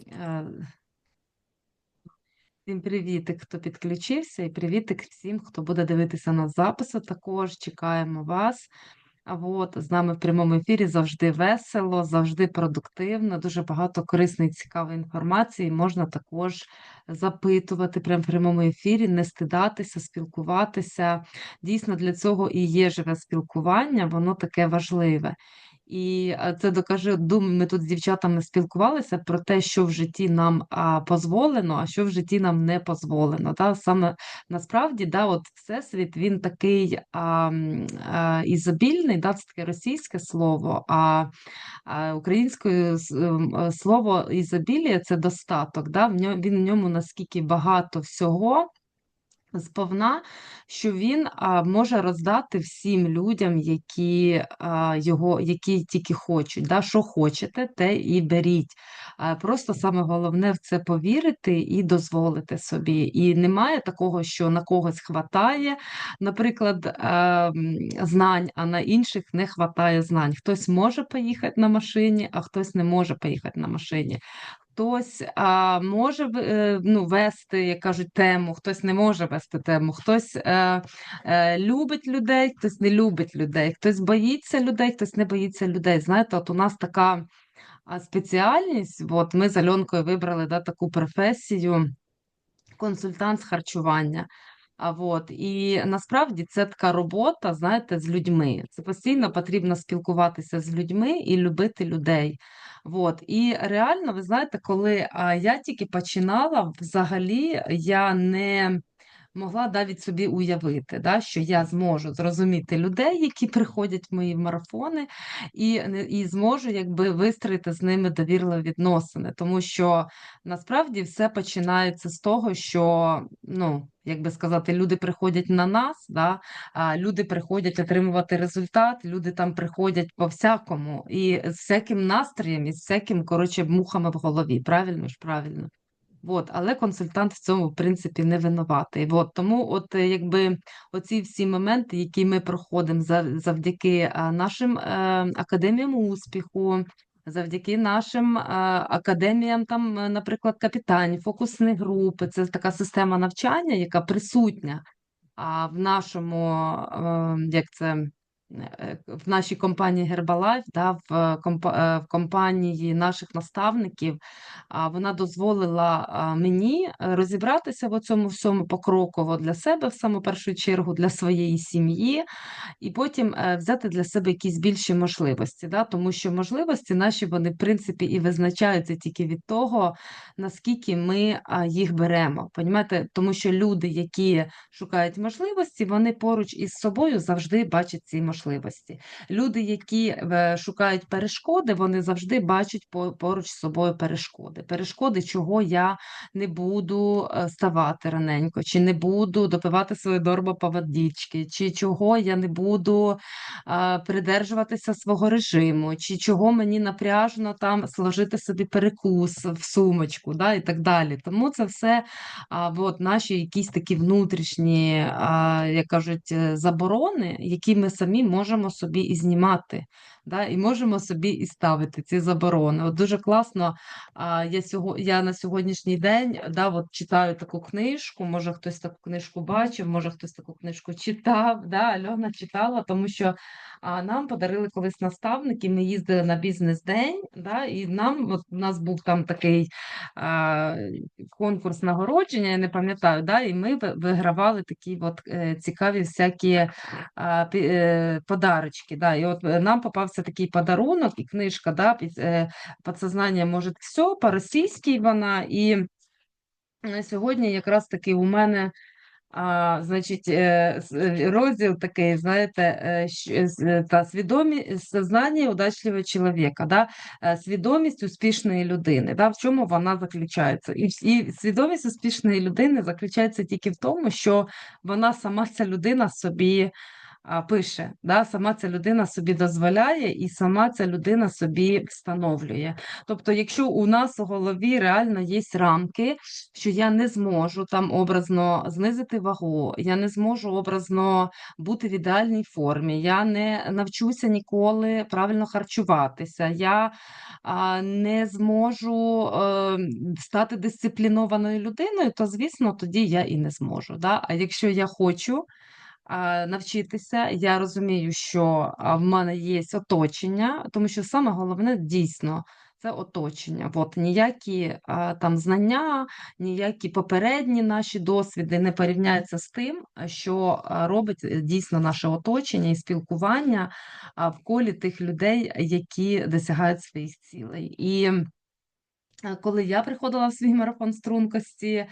Е, Всім привітик, хто підключився, і привітик всім, хто буде дивитися на запису. Також чекаємо вас. А от з нами в прямому ефірі завжди весело, завжди продуктивно, дуже багато корисної, цікавої інформації. Можна також запитувати прямо в прямому ефірі, не стидатися, спілкуватися. Дійсно, для цього і є живе спілкування, воно таке важливе. І е, це докаже, думаю, ми тут з дівчатами спілкувалися про те, що в житті нам а, позволено, а що в житті нам не позволено. Да? Саме насправді, да, от всесвіт він такий а, а, ізобільний, да, це таке російське слово, а, а українською ем, слово ізобілія це достаток. Да? В ньому, він в ньому наскільки багато всього сповна, що він а, може роздати всім людям, які а, його, які тільки хочуть. Да? Що хочете, те і беріть. А, просто саме головне в це повірити і дозволити собі. І немає такого, що на когось хватає, наприклад, а, знань, а на інших не хватає знань. Хтось може поїхати на машині, а хтось не може поїхати на машині. Хтось а, може е, ну, вести, як кажуть, тему, хтось не може вести тему, хтось е, е, любить людей, хтось не любить людей, хтось боїться людей, хтось не боїться людей. Знаєте, от у нас така спеціальність, от ми з Альонкою вибрали да, таку професію консультант з харчування. А от і насправді це така робота, знаєте, з людьми. Це постійно потрібно спілкуватися з людьми і любити людей. От. І реально, ви знаєте, коли я тільки починала, взагалі я не могла навіть собі уявити, да, що я зможу зрозуміти людей, які приходять в мої марафони, і і зможу якби вистроїти з ними довірливі відносини. Тому що насправді все починається з того, що ну. Як би сказати, люди приходять на нас, да? а люди приходять отримувати результат, люди там приходять по всякому, і з всяким настроєм, і з всяким коротше мухами в голові. Правильно ж, правильно. От, але консультант в цьому, в принципі, не винуватий. От, тому, от е, якби оці всі моменти, які ми проходимо завдяки нашим е, академіям успіху, завдяки нашим е, академіям, там, наприклад, капітанів, фокусні групи, це така система навчання, яка присутня в нашому, як це. Е, в нашій компанії Herbalife, да, в. Е, в компанії наших наставників, вона дозволила мені розібратися в цьому всьому покроково для себе, в саму першу чергу, для своєї сім'ї, і потім е, взяти для себе якісь більші можливості. Да, Тому що можливості наші вони, в принципі, і визначаються тільки від того, наскільки ми їх беремо. Понімаєте? Тому що люди, які шукають можливості, вони поруч із собою завжди бачать ці можливості можливості. Люди, які е, шукають перешкоди, вони завжди бачать поруч з собою перешкоди. Перешкоди, чого я не буду е, ставати раненько, чи не буду допивати свою дорбу по водички, чи чого я не буду придержуватися свого режиму, чи чого мені напряжно там сложити собі перекус в сумочку, да, і так далі. Тому це все а, от, наші якісь такі внутрішні, а, як кажуть, е, заборони, які ми самі можемо собі і знімати, да, і можемо собі і ставити ці заборони. От Дуже класно. А, Я сього, я на сьогоднішній день да, от читаю таку книжку, може хтось таку книжку бачив, може хтось таку книжку читав. Да, Альона читала, тому що а, нам подарили колись наставники, ми їздили на бізнес-день, да, і нам от у нас був там такий а, конкурс нагородження, я не пам'ятаю, да, і ми вигравали такі от е, цікаві всякі а, е, подарочки. Да, І от е, нам попався такий подарунок і книжка, да, «Подсознання може все, по-російськи вона. І на сьогодні якраз таки у мене а, Значить, е, е, розділ такий, знаєте, та свідомість сознання удачливого чоловіка, да? свідомість успішної людини. Да? В чому вона заключається? І, і свідомість успішної людини заключається тільки в тому, що вона сама ця людина собі пише, да, сама ця людина собі дозволяє і сама ця людина собі встановлює. Тобто, якщо у нас у голові реально є рамки, що я не зможу там образно знизити вагу, я не зможу образно бути в ідеальній формі, я не навчуся ніколи правильно харчуватися, я не зможу е, стати дисциплінованою людиною, то звісно, тоді я і не зможу. Да? А якщо я хочу навчитися. Я розумію, що в мене є оточення, тому що саме головне дійсно це оточення. От ніякі а, там знання, ніякі попередні наші досвіди не порівняються з тим, що робить е, дійсно наше оточення і спілкування в колі тих людей, які досягають своїх цілей. І коли я приходила в свій марафон стрункості,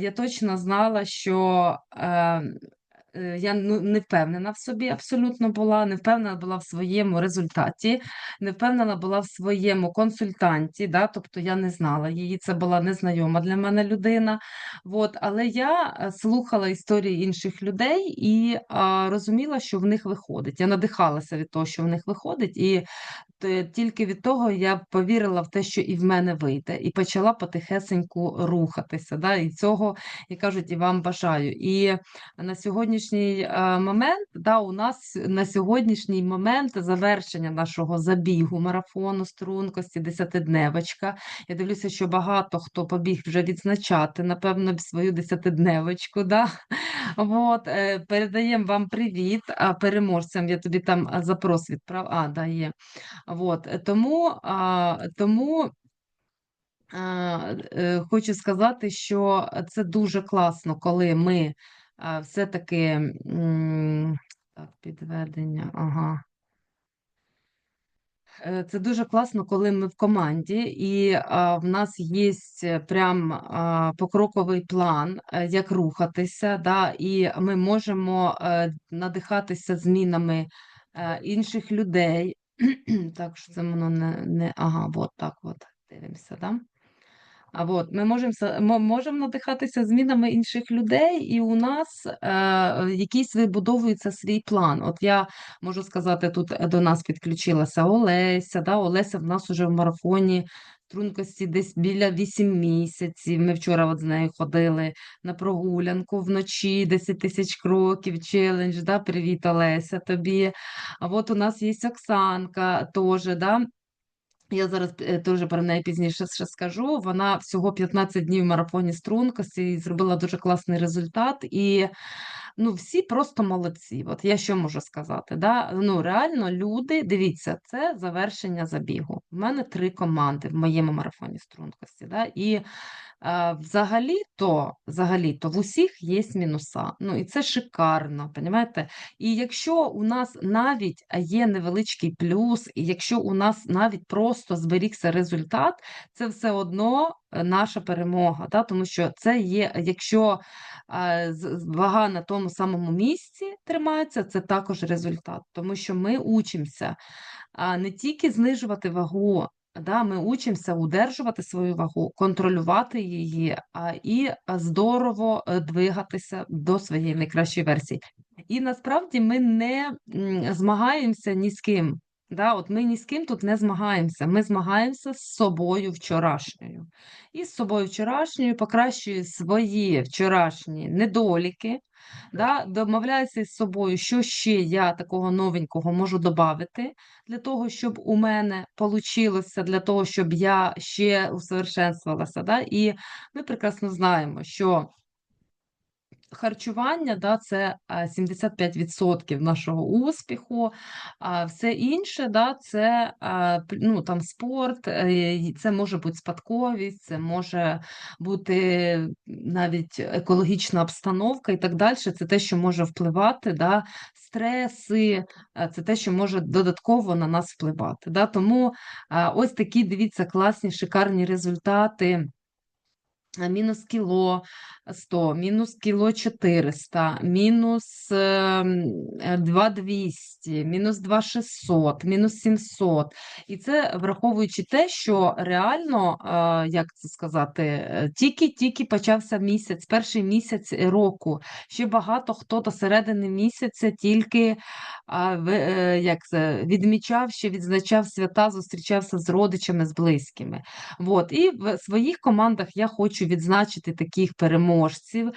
я точно знала, що е, Е, я ну, не впевнена в собі абсолютно була, не впевнена була в своєму результаті, не впевнена була в своєму консультанті, да, тобто я не знала її, це була незнайома для мене людина. От, але я е, слухала історії інших людей і а, розуміла, що в них виходить. Я надихалася від того, що в них виходить, і тільки від того я повірила в те, що і в мене вийде, і почала потихесеньку рухатися. Да, І цього, як кажуть, і вам бажаю. І на сьогоднішній е, момент, да, у нас на сьогоднішній момент завершення нашого забігу марафону стрункості, десятидневочка. Я дивлюся, що багато хто побіг вже відзначати, напевно, свою десятидневочку. Да? От, е, Передаємо вам привіт, переможцям я тобі там запрос відправ. А, да, є. Тому, а, тому а, е, хочу сказати, що це дуже класно, коли ми все-таки так, підведення, ага. Е, це дуже класно, коли ми в команді, і а, в нас є прям а, покроковий план, е, як рухатися, да, і ми можемо а, е, надихатися змінами а, інших людей. Так що це воно не, не ага, от так от дивимося. Да? А от ми можемо можемо надихатися змінами інших людей, і у нас е, якийсь вибудовується свій план. От я можу сказати, тут до нас підключилася Олеся. Да? Олеся в нас уже в марафоні стрункості десь біля 8 місяців. Ми вчора от з нею ходили на прогулянку вночі, 10 тисяч кроків, челендж. Да? Привіт, Олеся, тобі. А от у нас є Оксанка теж. Да? Я зараз дуже про неї пізніше ще скажу. Вона всього 15 днів в марафоні стрункості і зробила дуже класний результат. І ну, всі просто молодці. От я що можу сказати? Да? Ну, Реально, люди, дивіться, це завершення забігу. У мене три команди в моєму марафоні стрункості. Да? І Взагалі-то взагалі-то в усіх є мінуса. Ну і це шикарно, понімаєте? І якщо у нас навіть є невеличкий плюс, і якщо у нас навіть просто зберігся результат, це все одно е, наша перемога. Да? Тому що це є, якщо вага на тому самому місці тримається, це також результат, тому що ми учимося не тільки знижувати вагу. Да, Ми учимося удержувати свою вагу, контролювати її і здорово е, двигатися до своєї найкращої версії. І насправді ми не змагаємося ні з ким. Да, от Ми ні з ким тут не змагаємося. Ми змагаємося з собою вчорашньою. І з собою вчорашньою покращую свої вчорашні недоліки, да, домовляюся з собою, що ще я такого новенького можу додати для того, щоб у мене вийшло, для того, щоб я ще усовершенствувалася. Да? І ми прекрасно знаємо, що харчування да, це 75% нашого успіху, а все інше да, це ну, там, спорт, е, це може бути спадковість, це може бути навіть екологічна обстановка і так далі. Це те, що може впливати, да, стреси, це те, що може додатково на нас впливати. Да. Тому ось такі, дивіться, класні, шикарні результати мінус кіло 100, мінус кіло 400, мінус ем, е, 2200, мінус 2600, мінус 700. І це враховуючи те, що реально, е, як це сказати, е, тільки-тільки почався місяць, перший місяць року. Ще багато хто до середини місяця тільки е, як це, відмічав, ще відзначав свята, зустрічався з родичами, з близькими. Вот. І в своїх командах я хочу відзначити таких переможців,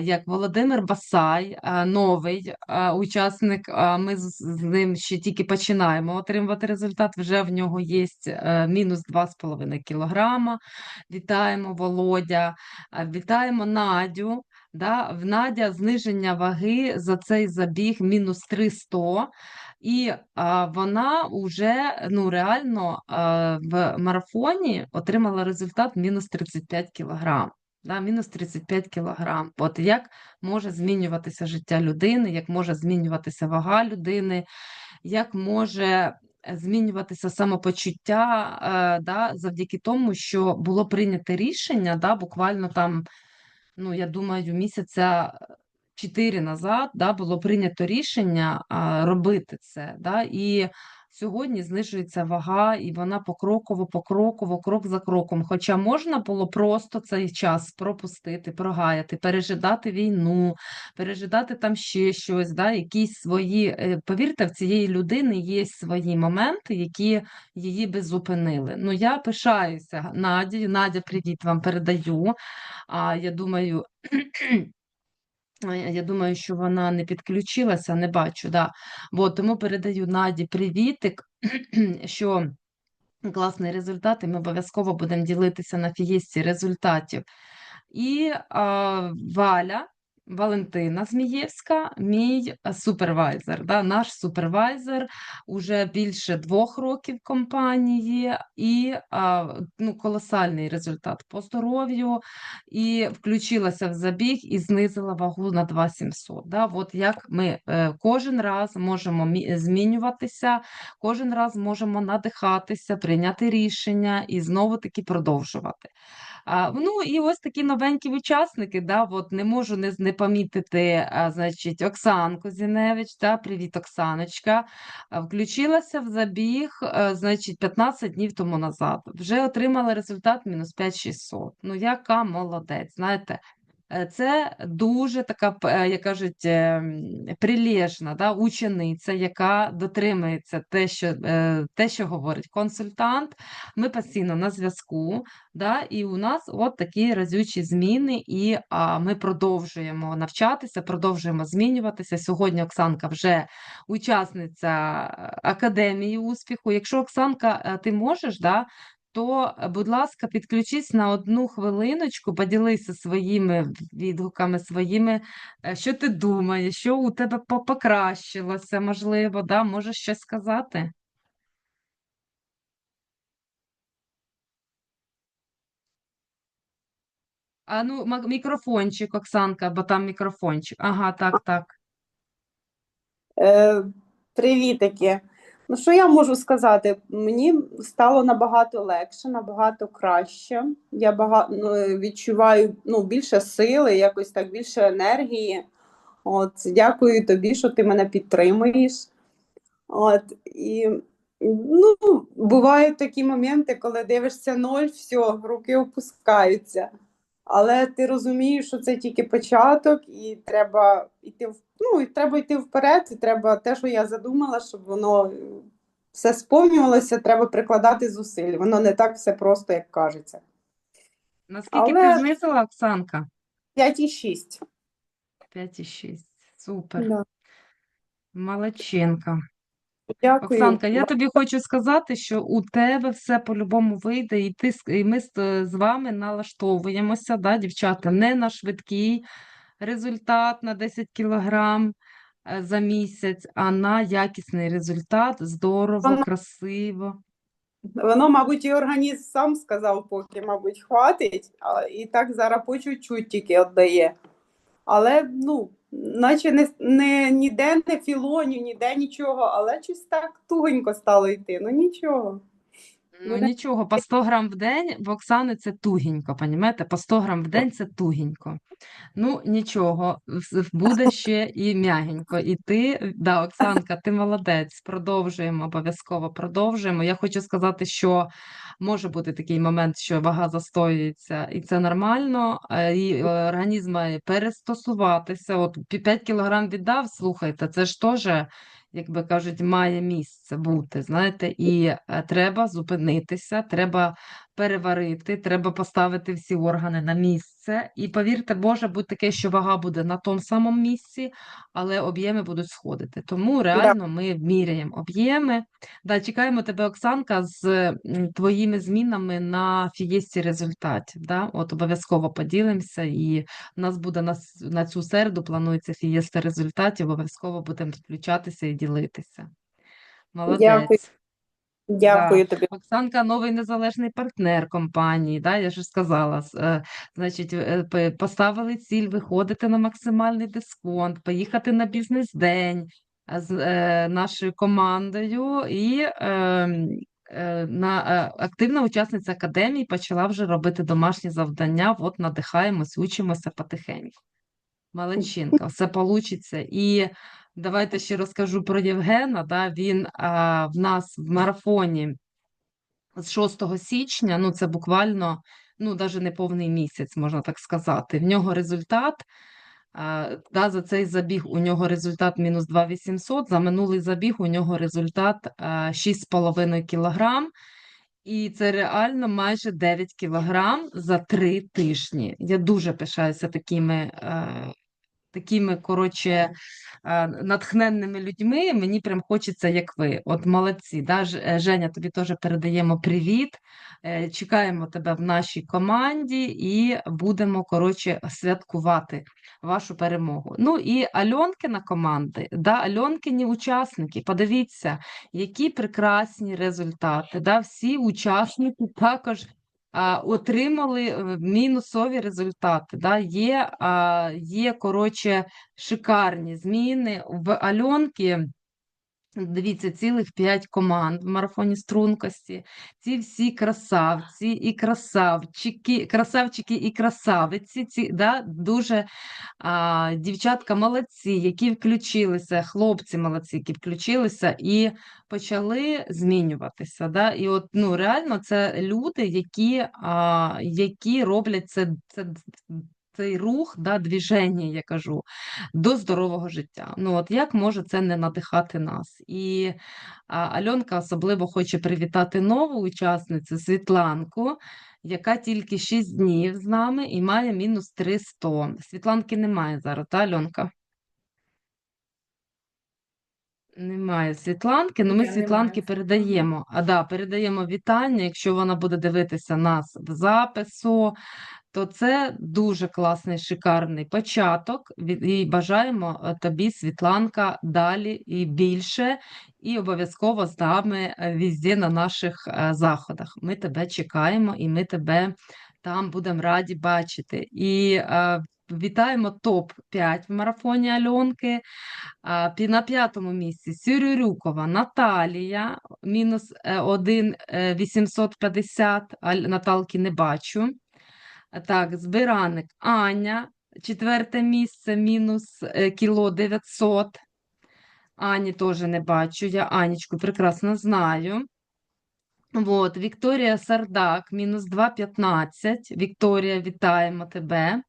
як Володимир Басай, новий учасник. Ми з, з ним ще тільки починаємо отримувати результат. Вже в нього є е, мінус 2,5 кілограма. Вітаємо Володя, вітаємо Надю. Да, в Надя зниження ваги за цей забіг мінус 300. І а, вона вже ну, реально а, в марафоні отримала результат мінус 35 кілограм. Да, мінус 35 кілограм. От як може змінюватися життя людини, як може змінюватися вага людини, як може змінюватися самопочуття е, да, завдяки тому, що було прийнято рішення, да, буквально там, ну, я думаю, місяця чотири назад да, було прийнято рішення а, робити це. Да, і сьогодні знижується вага, і вона покроково, покроково, крок за кроком. Хоча можна було просто цей час пропустити, прогаяти, пережидати війну, пережидати там ще щось, да, якісь свої. е, Повірте, в цієї людини є свої моменти, які її би зупинили. Ну, я пишаюся Надію. Надя, привіт вам передаю. А, я думаю. Я думаю, що вона не підключилася, не бачу. Да. Бо тому передаю Наді привітик, що класний результат, і ми обов'язково будемо ділитися на фієсті результатів. І а, Валя, Валентина Змієвська, мій супервайзер. Да, наш супервайзер уже більше двох років компанії, і а, ну, колосальний результат по здоров'ю, і включилася в забіг і знизила вагу на 2700. Да? От як ми е, кожен раз можемо змінюватися, кожен раз можемо надихатися, прийняти рішення і знову таки продовжувати. А, ну і ось такі новенькі учасники. Да, от не можу не, не помітити, а, значить, Оксанку Зіневич. Да, привіт, Оксаночка. Включилася в забіг, а, значить, 15 днів тому назад. Вже отримала результат мінус 5600. Ну, яка молодець, знаєте. Е, Це дуже така, е, як кажуть, ем, прилежна да, учениця, яка дотримується те, що, е, те, що говорить консультант. Ми постійно на зв'язку, да, і у нас от такі разючі зміни, і а, ми продовжуємо навчатися, продовжуємо змінюватися. Сьогодні Оксанка вже учасниця е, Академії успіху. Якщо Оксанка, е, ти можеш, да, то, е, будь ласка, підключись на одну хвилиночку, поділися своїми відгуками, своїми, е, що ти думаєш, що у тебе покращилося, можливо, да? Можеш щось сказати? А ну, мікрофончик, Оксанка, бо там мікрофончик. Ага, так, так. Е, привітики. Ну, що я можу сказати? Мені стало набагато легше, набагато краще. Я бага... ну, відчуваю ну, більше сили, якось так більше енергії. От, дякую тобі, що ти мене підтримуєш. От, і ну, бувають такі моменти, коли дивишся ноль, все, руки опускаються. Але ти розумієш, що це тільки початок, і треба йти в ну, і треба йти вперед, і треба те, що я задумала, щоб воно е, все сповнювалося, треба прикладати зусиль. Воно не так все просто, як кажеться. Наскільки ти знизила, Оксанка? 5,6. 5,6. Супер. Да. Молодчинка. Дякую. Оксанка, я тобі хочу сказати, що у тебе все по-любому вийде, і ти і ми з, з вами налаштовуємося, да, дівчата, не на швидкий результат на 10 кілограм е, за місяць, а на якісний результат, здорово, Вона- красиво. Воно, мабуть, і організм сам сказав, поки, мабуть, хватить, і так зараз по чуть-чуть тільки віддає. Але, ну, наче не, не, ніде не філоню, ніде нічого, але щось так тугонько стало йти. Ну нічого. Ну Буде- нічого, по 100 грам в день в Оксани це тугенько, понімаєте? По 100 грам в день це тугенько. Ну нічого, буде ще і м'ягенько. І ти, да, Оксанка, ти молодець. Продовжуємо, обов'язково продовжуємо. Я хочу сказати, що може бути такий момент, що вага застоюється, і це нормально. е, І е, організм має перестосуватися. От 5 кілограм віддав, слухайте, це ж теж як би кажуть, має місце бути, знаєте, і е, треба зупинитися, треба переварити, треба поставити всі органи на місце. І повірте, може бути таке, що вага буде на тому самому місці, але об'єми будуть сходити. Тому реально ми міряємо об'єми. Да, чекаємо тебе, Оксанка, з твоїми змінами на фієсті результатів. Да? От обов'язково поділимося, і у нас буде на, на цю середу планується фієста результатів. Обов'язково будемо включатися і ділитися. Молодець. Дякую. Дякую тобі. Оксанка новий незалежний партнер компанії. Да? Я ж сказала. Е, Значить, е, поставили ціль виходити на максимальний дисконт, поїхати на бізнес-день з е, нашою командою і. Е, е, на активна учасниця академії почала вже робити домашні завдання. От надихаємось, учимося потихеньку. Молодчинка, все получиться. І давайте ще розкажу про Євгена. Да, він а, в нас в марафоні з 6 січня, ну це буквально, ну навіть не повний місяць, можна так сказати. В нього результат. а, Да, за цей забіг у нього результат мінус 2800, за минулий забіг у нього результат а, 6,5 кілограм. І це реально майже 9 кілограм за три тижні. Я дуже пишаюся такими, такими коротше, е, натхненними людьми. Мені прям хочеться, як ви. От молодці. Да? Е, Женя, тобі теж передаємо привіт. Е, Чекаємо тебе в нашій команді і будемо коротше святкувати вашу перемогу. Ну і Альонкина команди, да, Альонкині учасники. Подивіться, які прекрасні результати. Да? Всі учасники також отримали е, мінусові результати. Да? Є, є коротше, шикарні зміни в Альонки. Дивіться, цілих п'ять команд в марафоні стрункості. Ці всі красавці і красавчики, красавчики і красавиці. Ці, да, дуже а, дівчатка молодці, які включилися, хлопці молодці, які включилися і почали змінюватися. Да? І от ну, реально це люди, які, а, які роблять це, це, цей рух, да, движення, я кажу, до здорового життя. Ну от як може це не надихати нас? І а, Альонка особливо хоче привітати нову учасницю Світланку, яка тільки 6 днів з нами і має мінус 300. Світланки немає зараз, та Альонка? Немає Світланки, ну ми Я Світланки немає. передаємо. А да, передаємо вітання. Якщо вона буде дивитися нас в запису, то це дуже класний, шикарний початок. І бажаємо е, тобі, Світланка, далі і більше, і обов'язково з нами е, везде на наших е, заходах. Ми тебе чекаємо і ми тебе там будемо раді бачити. І вітаємо топ-5 в марафоні Альонки. На п'ятому місці Сюрюрюкова Наталія, мінус е, 1 е, 850, Наталки не бачу. Так, Збираник Аня, четверте місце, мінус е, кіло 900. Ані теж не бачу, я Анічку прекрасно знаю. Вот, Вікторія Сардак, мінус 2,15. Вікторія, вітаємо тебе.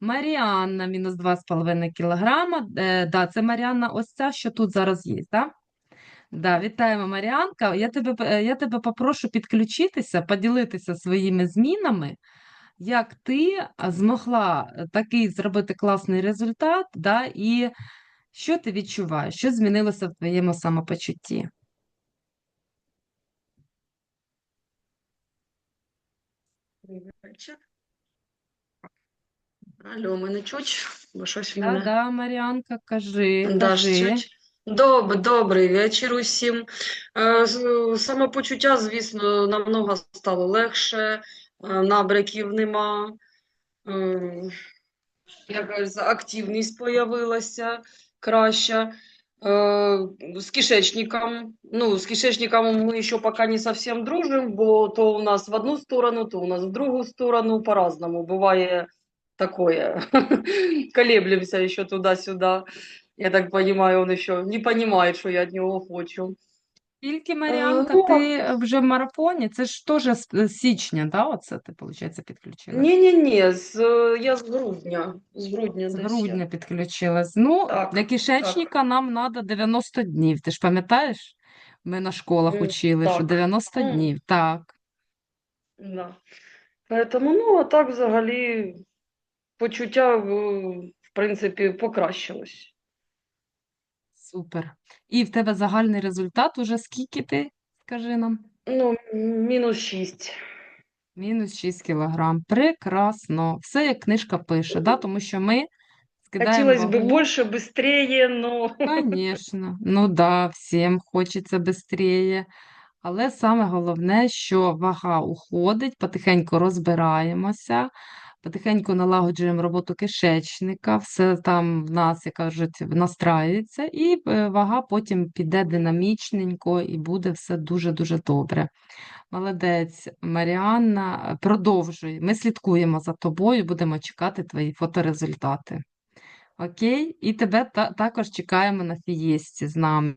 Маріанна, мінус 2,5 кілограма. Е, да, це Маріанна ось ця, що тут зараз є, так? Да, вітаємо, Маріанка. Я тебе, е, я тебе попрошу підключитися, поділитися своїми змінами, як ти змогла е, такий зробити класний результат, да, і що ти відчуваєш, що змінилося в твоєму самопочутті? Алло, мене чуть? Бо щось в Да, мене. да, Маріанка, кажи, Да, кажи. чуть. Доб, добрий вечір усім. Е, Самопочуття, звісно, намного стало легше, набряків нема. Е, Якась активність появилася краща. Э, с кишечником. Ну, с кишечником мы еще пока не совсем дружим, бо то у нас в одну сторону, то у нас в другую сторону, по-разному. Бывает такое. Колеблемся еще туда-сюда. Я так понимаю, он еще не понимает, що я від нього хочу. Тільки, Маріанка, ну, ти вже в марафоні, це ж теж з з січня, да, оце ти, виходить, підключилась? Ні-ні-ні, з, я з грудня. З грудня З десь грудня підключилась. Ну, Так, для кишечника нам треба 90 днів. Ти ж пам'ятаєш? Ми на школах М, учили, що так. 90 М. днів. Так. Да. Поэтому, ну, а так взагалі почуття, в принципі, покращилось. Супер. І в тебе загальний результат уже скільки ти, скажи нам? Ну, мінус 6. Мінус 6 кілограм. Прекрасно. Все як книжка пише, да? Тому що ми скидаємо Хотілося б більше, швидше, но Конечно, ну да, всім хочеться швидше. Але саме головне, що вага уходить, потихеньку розбираємося, потихеньку налагоджуємо роботу кишечника, все там в нас, як кажуть, настраюється, і е, вага потім піде динамічненько і буде все дуже-дуже добре. Молодець, Маріанна, продовжуй. Ми слідкуємо за тобою, будемо чекати твої фоторезультати. Окей? І тебе та- також чекаємо на фієсті з нами.